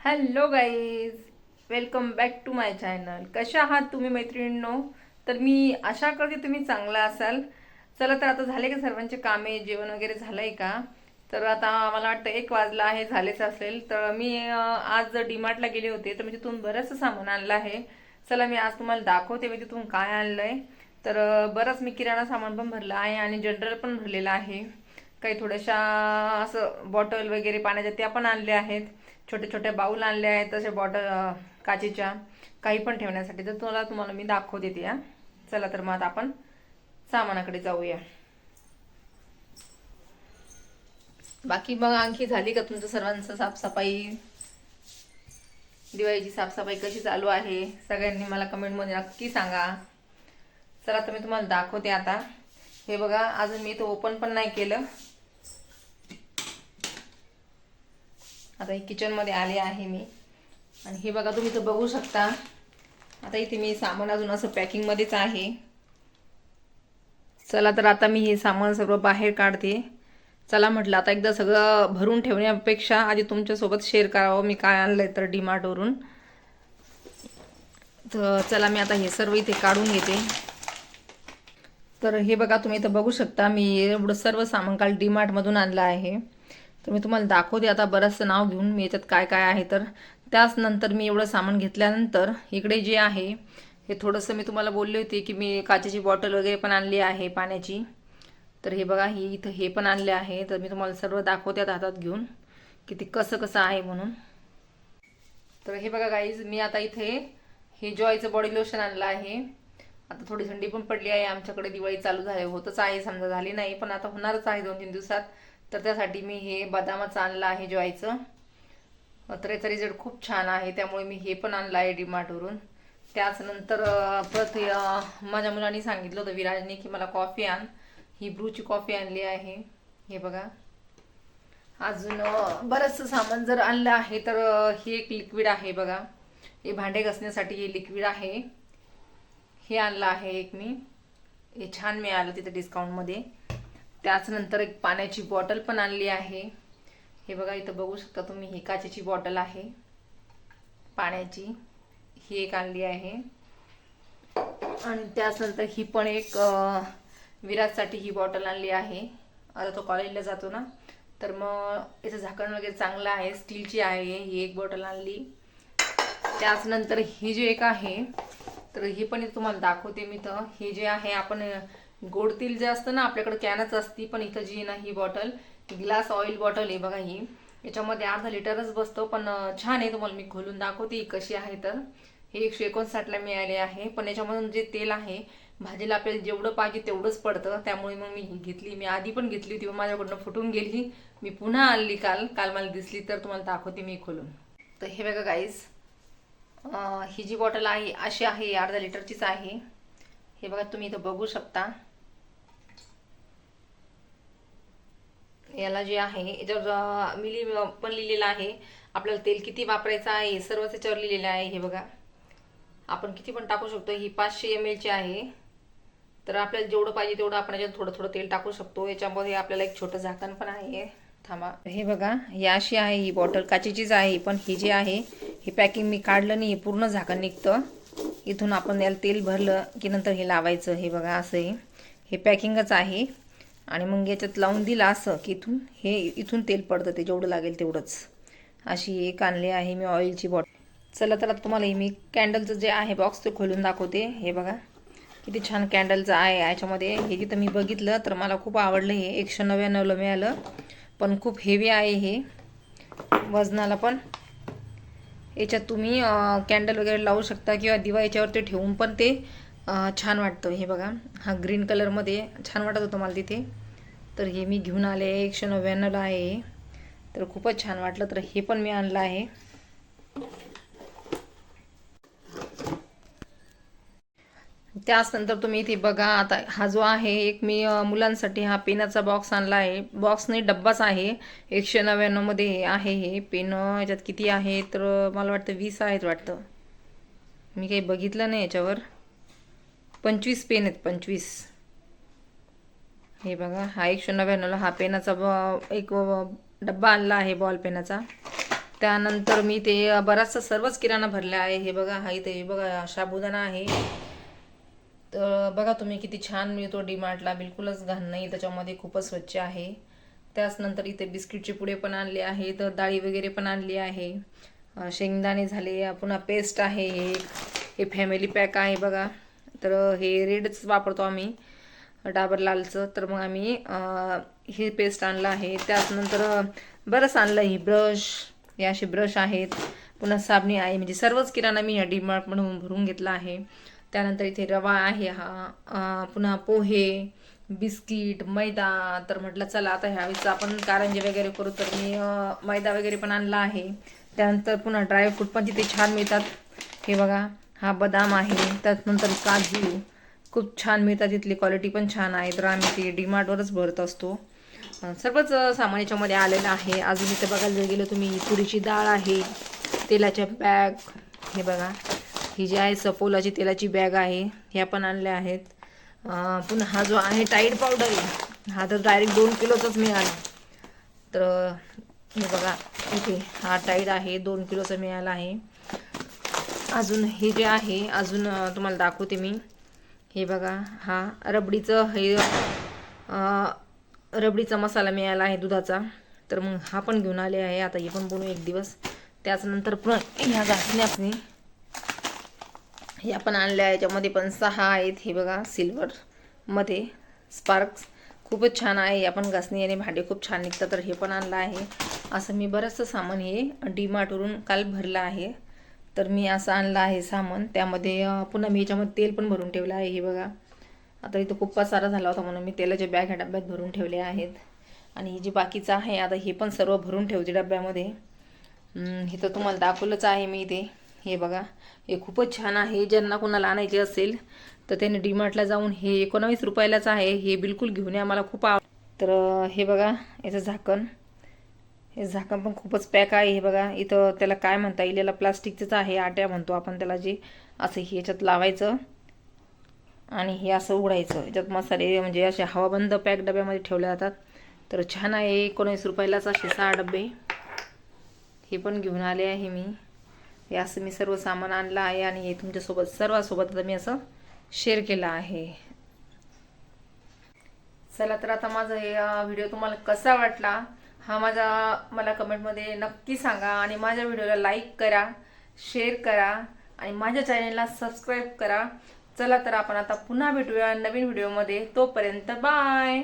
Hello guys welcome back to my channel. कशा आहात तुम्ही मैत्रिणींनो? तर मी आशा करते तुम्ही चांगला असाल. चला तर आता झाले का सर्वांचे कामे? जेवण वगैरे झालं आहे का? तर आता मला वाटतं एक वाजला आहे झालेच असेल. तर मी आज डीमार्टला गेले होते तर मी तिथून बरंचसं सामान आणलं आहे. चला मी आज तुम्हाला दाखवते मी तिथून काय आणलं आहे तर बरंच मी किराणा सामान पण भरलं आहे आणि जनरल पण भरलेलं आहे. काही थोड्याशा असं बॉटल वगैरे पाण्याच्या त्या पण आणल्या आहेत. छोटे छोटे बाऊल आणले आहेत तसे बॉटल काचेच्या. काही पण ठेवण्यासाठी. तर तुम्हाला तुम्हाला मी दाखव देते या चला तर मग आता आपण सामानाकडे जाऊया. बाकी मग आणखी झाली का तुमचं सर्वांचं साफसफाई? दिवाळीची साफसफाई कशी चालू आहे? सगळ्यांनी मला कमेंटमध्ये नक्की सांगा. चला तर मी तुम्हाला दाखवते आता. हे बघा अजून मी तो ओपन पण नाही केलं. आता ही किचनमध्ये आले आहे मी. आणि हे बघा तुम्ही तर बघू शकता. आता इथे मी सामान अजून असं पॅकिंगमध्येच आहे. चला तर आता मी हे सामान सर्व बाहेर काढते. चला म्हटलं आता एकदा सगळं भरून ठेवण्यापेक्षा आधी तुमच्यासोबत शेअर करावं. मी काय आणलं आहे तर डीमार्टवरून तर चला मी आता हे सर्व इथे काढून घेते. तर हे बघा तुम्ही इथं बघू शकता मी एवढं सर्व सामान काल डीमार्टमधून आणलं आहे. तर मी तुम्हाला दाखवते आता बरंचसं नाव घेऊन मी याच्यात काय काय आहे. तर त्याच नंतर मी एवढं सामान घेतल्यानंतर इकडे जे आहे हे थोडंसं मी तुम्हाला बोलले होते की मी काचेची बॉटल वगैरे पण आणली आहे पाण्याची. तर हे बघा ही इथं हे पण आणले आहे. तर मी तुम्हाला सर्व दाखवते आता हातात घेऊन की ते कसं कसं आहे म्हणून. तर हे बघा गाईज मी आता इथे हे जॉयचं बॉडी लोशन आणलं आहे. आता थोडी थंडी पण पडली आहे. आमच्याकडे दिवाळी चालू झाली. होतच आहे समजा झाली नाही पण आता होणारच आहे दोन तीन दिवसात. तर त्यासाठी मी हे बदामाचं आणलं आहे जॉयचं तर रिझल्ट खूप छान आहे त्यामुळे मी हे पण आणलं आहे डीमार्टवरून. त्याचनंतर परत माझ्या मुलांनी सांगितलं होतं विराजने की मला कॉफी आण. ही ब्रूची कॉफी आणली आहे. हे बघा. अजून बरंचसं सामान जर आणलं आहे तर हे एक लिक्विड आहे बघा. हे भांडे घासण्यासाठी हे लिक्विड आहे. हे आणलं आहे एक मी. हे छान मिळालं तिथं डिस्काउंटमध्ये त्याचनंतर एक पाण्याची बॉटल पण आणली आहे. हे बघा इथं बघू शकता तुम्ही ही काचेची बॉटल आहे. पाण्याची ही एक आणली आहे. आणि त्याचनंतर ही पण एक विराजसाठी ही बॉटल आणली आहे. आता तो कॉलेजला जातो ना. तर मग याचं झाकण वगैरे चांगलं आहे स्टीलची आहे ही एक बॉटल आणली. त्याचनंतर ही जी एक आहे तर ही पण तुम्हाला दाखवते मी तर हे जे आहे आपण गोड तेल जे असतं ना आपल्याकडे कॅनच असती पण इथं जी ना ही बॉटल ग्लास ऑइल बॉटल आहे बघा ही. याच्यामध्ये अर्धा लिटरच बसतो पण छान आहे तुम्हाला मी खोलून दाखवते कशी आहे तर. हे एकशे एकोणसाठला मिळाले आहे पण याच्यामधून जे तेल आहे भाजीला आपल्याला जेवढं पाहिजे तेवढंच पडतं. त्यामुळे मग मी घेतली मी आधी पण घेतली होती पण माझ्याकडनं फुटून गेली. मी पुन्हा आणली काल काल मला दिसली तर तुम्हाला दाखवते मी खोलून. तर हे बघा गाईज ही जी बॉटल आहे अशी आहे अर्धा लिटरचीच आहे. हे बघा तुम्ही इथं बघू शकता. याला जे आहे याच्यावर मिली पण लिहिलेलं आहे. आपल्याला तेल किती वापरायचं आहे सर्वच याच्यावर लिहिलेलं आहे हे बघा. आपण किती पण टाकू शकतो ही पाचशे एम एलची आहे. तर आपल्याला जेवढं पाहिजे तेवढं आपण याच्यात थोडं थोडं तेल टाकू शकतो. याच्यामध्ये आपल्याला एक छोटं झाकण पण आहे. थांबा. हे बघा ही अशी आहे ही बॉटल काचेचीच आहे पण ही जी आहे हे पॅकिंग मी काढलं नाही पूर्ण झाकण निघतं. इथून आपण याला तेल भरलं की नंतर हे लावायचं हे बघा असं हे पॅकिंगच आहे. आणि मग याच्यात लावून दिलं असं की इथून हे इथून तेल पडतं ते जेवढं लागेल तेवढंच. अशी एक आणली आहे मी ऑइलची बॉटल चला तर आता तुम्हाला मी कॅन्डलचं जे आहे बॉक्स ते खोलून दाखवते. हे बघा किती छान कॅन्डलचं आहे. याच्यामध्ये हे जिथं मी बघितलं तर मला खूप आवडलं हे. एकशे नव्याण्णवला मिळालं. पण खूप हेवी आहे हे. वजनाला पण. याच्यात तुम्ही कॅन्डल वगैरे लावू शकता किंवा दिवा याच्यावरती ठेवून पण ते छान वाटतं. हे बघा हा ग्रीन कलरमध्ये छान वाटत होतं मला तिथे. तर हे मी घेऊन आले एकशे नव्याण्णवला आहे. हे. तर खूपच छान वाटलं. तर हे पण मी आणलं आहे. त्याचनंतर तुम्ही इथे बघा आता हा जो आहे एक मी मुलांसाठी हा पेनाचा बॉक्स आणला आहे. बॉक्स नाही डब्बाच आहे. एकशे नव्याण्णवमध्ये आहे हे पेन. याच्यात किती आहे? तर मला वाटतं वीस आहेत वाटतं. मी काही बघितलं नाही याच्यावर. पंचवीस पेन आहेत पंचवीस. हे बघा हा एकशे नव्याण्णवला हा पेनाचा ब एक डब्बा आणला आहे बॉल पेनाचा. त्यानंतर मी ते बराचसा सर्वच किराणा भरला आहे. हे बघा हा इथे बघा साबुदाणा आहे. तर बघा तुम्ही किती छान मिळतो डीमार्टला बिलकुलच घाण नाही त्याच्यामध्ये खूपच स्वच्छ आहे. त्याचनंतर इथे बिस्किटचे पुडे पण आणले आहे तर डाळी वगैरे पण आणली आहे. शेंगदाणे झाले पुन्हा पेस्ट आहे हे हे फॅमिली पॅक आहे बघा. तर हे रेडच वापरतो आम्ही डाबर लालचं. तर मग आम्ही हे पेस्ट आणलं आहे. त्याचनंतर बरंच आणलं ही ब्रश हे असे ब्रश आहेत. पुन्हा साबणी आहे. म्हणजे सर्वच किराणा मी ह्या म्हणून भरून घेतला आहे. त्यानंतर इथे रवा आहे हा. पुन्हा पोहे बिस्किट मैदा. तर म्हटलं चला आता ह्यावेळेस आपण कारंजे वगैरे करू. तर मी मैदा वगैरे पण आणला आहे. त्यानंतर पुन्हा ड्रायफ्रूट पण तिथे छान मिळतात. हे बघा. हा बदाम आहे त्यानंतर काजू. खूप छान मिळतात तिथली क्वालिटी पण छान आहे. तर आम्ही ते डीमार्टवरच भरत असतो. सर्वच सामान याच्यामध्ये आलेलं आहे. अजून इथे बघायला जर गेलं तुम्ही तुरीची डाळ आहे तेलाच्या बॅग हे बघा ही जी आहे सफोलाची तेलाची बॅग आहे ह्या पण आणल्या आहेत. पुन्हा हा जो आहे टाईड पावडर हा तर डायरेक्ट दोन किलोचाच मिळाला. तर हे बघा इथे हा टाईड आहे दोन किलोचा मिळाला आहे. अजून हे जे आहे अजून तुम्हाला दाखवते मी. हे बघा हा रबडीचं हे रबडीचा मसाला मिळाला आहे दुधाचा. तर मग हा पण घेऊन आले आहे. आता हे पण बनवू एक दिवस. त्याचनंतर पण ह्या घासण्यासनी हे पण आणल्या आहे. याच्यामध्ये पण सहा आहेत. हे बघा सिल्वरमध्ये स्पार्क्स. खूपच छान आहे. या पण घासणी आणि भांडे खूप छान निघतात. तर हे पण आणलं आहे. असं मी बरंचसं सामान हे डीमार्टवरून काल भरलं आहे. तर मी असं आणलं आहे सामान. त्यामध्ये पुन्हा मी याच्यामध्ये तेल पण भरून ठेवलं आहे हे बघा. आता इथं खूप सारा झाला होता म्हणून मी तेलाच्या बॅग ह्या डब्यात भरून ठेवल्या आहेत. आणि हे जे बाकीचं आहे आता हे पण सर्व भरून ठेवते डब्यामध्ये. हे तर तुम्हाला दाखवलंच आहे मी इथे. हे बघा हे खूपच छान आहे. ज्यांना कोणाला आणायचे असेल तर त्याने डीमार्टला जाऊन हे एकोणावीस रुपयालाच आहे. हे बिलकुल घेऊन या मला खूप आव तर हे बघा याचं झाकण. हे झाकण पण खूपच पॅक आहे. हे बघा इथं त्याला काय म्हणता येईल? याला प्लास्टिकचंच आहे आट्या म्हणतो आपण त्याला जे असं हे याच्यात लावायचं. आणि हे असं उघडायचं. याच्यात मसाले म्हणजे असे हवाबंद पॅक डब्यामध्ये ठेवले जातात. तर छान आहे. एकोणीस रुपयालाच असे सहा डबे हे पण घेऊन आले आहे मी. हे असं मी सर्व सामान आणलं आहे आणि हे तुमच्यासोबत सर्वांसोबत आता मी असं शेअर केलं आहे. चला तर आता माझा हे व्हिडिओ तुम्हाला कसा वाटला? हा माझा मला कमेंटमध्ये नक्की सांगा आणि माझ्या व्हिडिओला लाईक करा शेअर करा आणि माझ्या चॅनेलला सबस्क्राईब करा. चला तर आपण आता पुन्हा भेटूया नवीन व्हिडिओमध्ये तोपर्यंत बाय